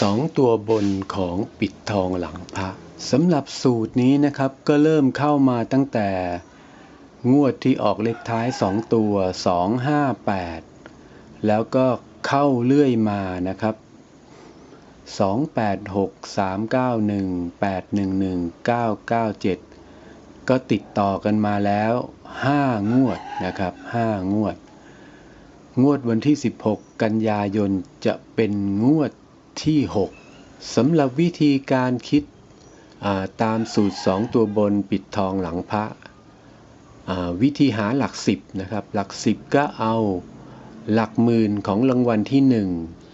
สองตัวบนของปิดทองหลังพระสำหรับสูตรนี้นะครับก็เริ่มเข้ามาตั้งแต่ งวดที่ออกเลขท้าย 2 ตัว 258 แล้วก็เข้าเรื่อยมานะครับ 286 391 811 997 ก็ติดต่อกันมาแล้ว 5 งวดนะครับ 5 งวด งวดวันที่ 16 กันยายนจะเป็นงวด ที่ 6สำหรับวิธีการคิดาตามสูตร 2 ตัวบนปิดทองหลังพระวิธีหาหลัก 10นะครับหลัก 10 ก็เอาหลักหมื่นของรางวัลที่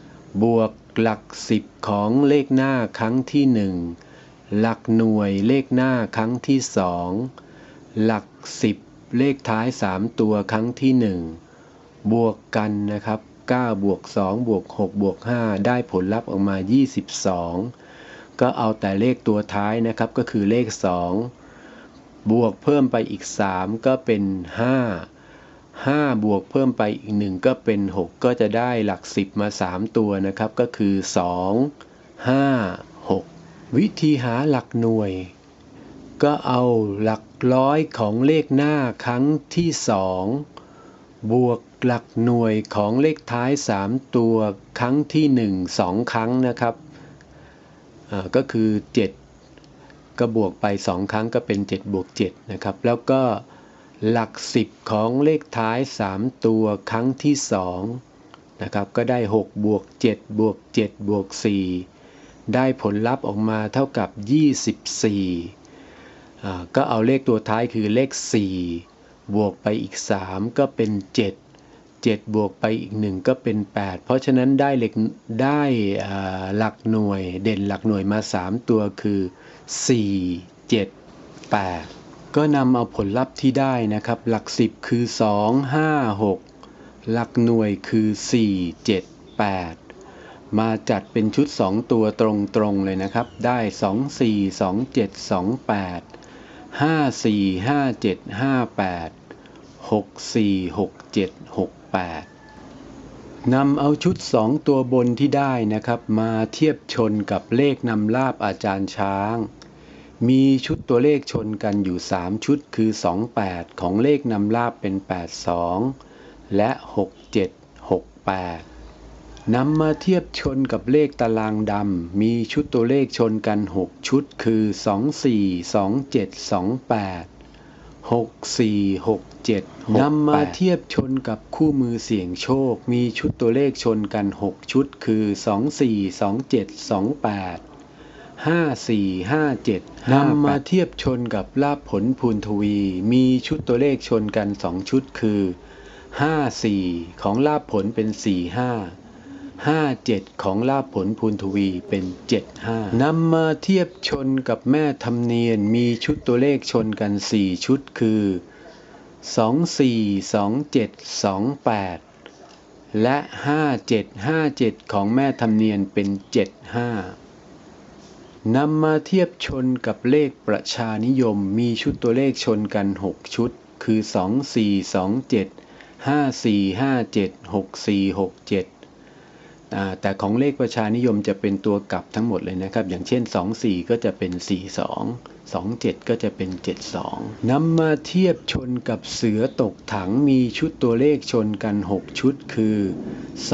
1 บวกหลัก 10 ของเลขหน้าครั้งที่ 1 หลักหน่วยเลขหน้าครั้งที่ 2 หลัก 10 เลขท้าย 3 ตัวครั้งที่ 1 บวกกันนะครับ 9 บวก 2 บวก 6 บวก 5 ได้ผลลัพธ์ออกมา 22 ก็เอาแต่เลขตัวท้ายนะครับก็คือเลข 2 บวกเพิ่มไปอีก 3 ก็เป็น 5 5 บวกเพิ่มไปอีก 1 ก็เป็น 6 ก็จะได้หลัก 10 มา 3 ตัวนะครับ ก็คือ 2 5 6 วิธีหาหลักหน่วย ก็เอาหลักร้อยของเลขหน้าครั้งที่ 2 บวกหลักหน่วยของเลขท้าย 3 ตัวครั้งที่ 1 2 ครั้งนะครับก็คือ 7 ก็บวกไป 2 ครั้งก็เป็น 7 บวก 7 นะครับ แล้วก็หลัก 10 ของเลขท้าย 3 ตัวครั้งที่2นะครับก็ได้ 6 บวก 7 บวก 7 บวก 4 ได้ผลลัพธ์ออกมาเท่ากับ 24อ่ก็เอาเลขตัวท้ายคือเลข 4 บวกไปอีก 3 ก็เป็น 7 7 บวกไปอีก 1 ก็เป็น 8 เพราะฉะนั้นได้เลขได้หลักหน่วยเด่นหลักหน่วยมา 3 ตัวคือ 4 7 8 ก็นำเอาผลลัพธ์ที่ได้นะครับ หลัก 10 คือ 2 5 6 หลักหน่วยคือ 4 7 8มาจัดเป็นชุด 2 ตัวตรงๆเลยนะครับ ได้ 2 4 2 7 2 8 5 4 5 7 5 8 6 4 6 7 6 8นำเอาชุด2ตัวบนที่ได้นะครับ มาเทียบชนกับเลขนำลาบอาจารย์ช้าง มีชุดตัวเลขชนกันอยู่ 3 ชุดคือ 28 ของเลขนำลาบเป็น 82 และ 67 68 นำมาเทียบชนกับเลขตารางดำ มีชุดตัวเลขชนกัน 6 ชุดคือ 24 27 28 64 67นำมาเทียบชนกับคู่มือเสี่ยงโชค มีชุดตัวเลขชนกัน 6 ชุดคือ 24 27 28 54 57นำมาเทียบชนกับลาบผลพูนทวี มีชุดตัวเลขชนกัน 2 ชุดคือ 54 ของลาบผลเป็น 45 57 ของลาบผลพูนทวีเป็น 75นำมาเทียบชนกับแม่ธรรมเนียนมีชุดตัวเลขชนกัน 4 ชุดคือ 24 27 28 และ 57 57 ของแม่ธรรมเนียนเป็น 75นำมาเทียบชนกับเลขประชานิยมมีชุดตัวเลขชนกัน 6 ชุด คือ 24 27 54 57 64 67อ่า แต่ของเลขประชานิยมจะเป็นตัวกลับทั้งหมดเลยนะครับ อย่างเช่น 24 ก็จะเป็น 42 27 ก็จะเป็น 72 นำมาเทียบชนกับเสือตกถังมีชุดตัวเลขชนกัน 6 ชุดคือ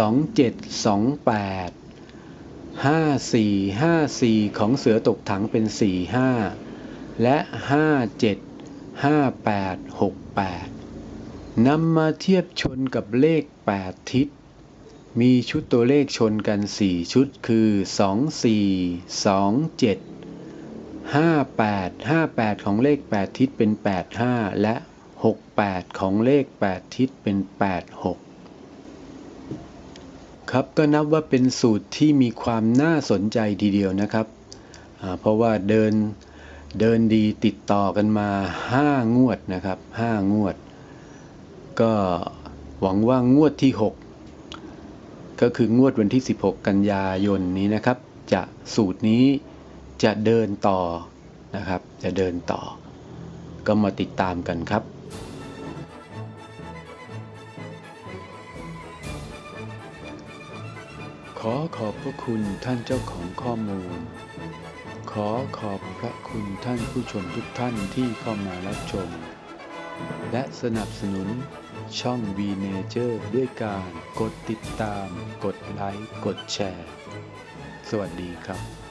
27 28 54 54 ของเสือตกถังเป็น 45 และ 57 58 68นำมาเทียบชนกับเลข 8 ทิศ มีชุดตัวเลขชนกัน 4 ชุดคือ 24 27 58 58 ของเลข 8 ทิศเป็น 85 และ 68 ของเลข 8 ทิศเป็น 86ครับก็นับว่าเป็นสูตรที่มีความน่าสนใจทีเดียวนะครับ เพราะว่าเดินเดินดีติดต่อกันมา 5 งวดนะครับ 5 งวด ก็หวังว่างวดที่ 6 ก็คืองวดวันที่ 16 กันยายนนี้นะครับ จะสูตรนี้จะเดินต่อนะครับ จะเดินต่อ ก็มาติดตามกันครับขอขอบพระคุณท่านเจ้าของข้อมูล ขอขอบพระคุณท่านผู้ชมทุกท่านที่เข้ามารับชม และสนับสนุน ช่อง V Nature ด้วยการกดติดตาม กดไลค์ กดแชร์ สวัสดีครับ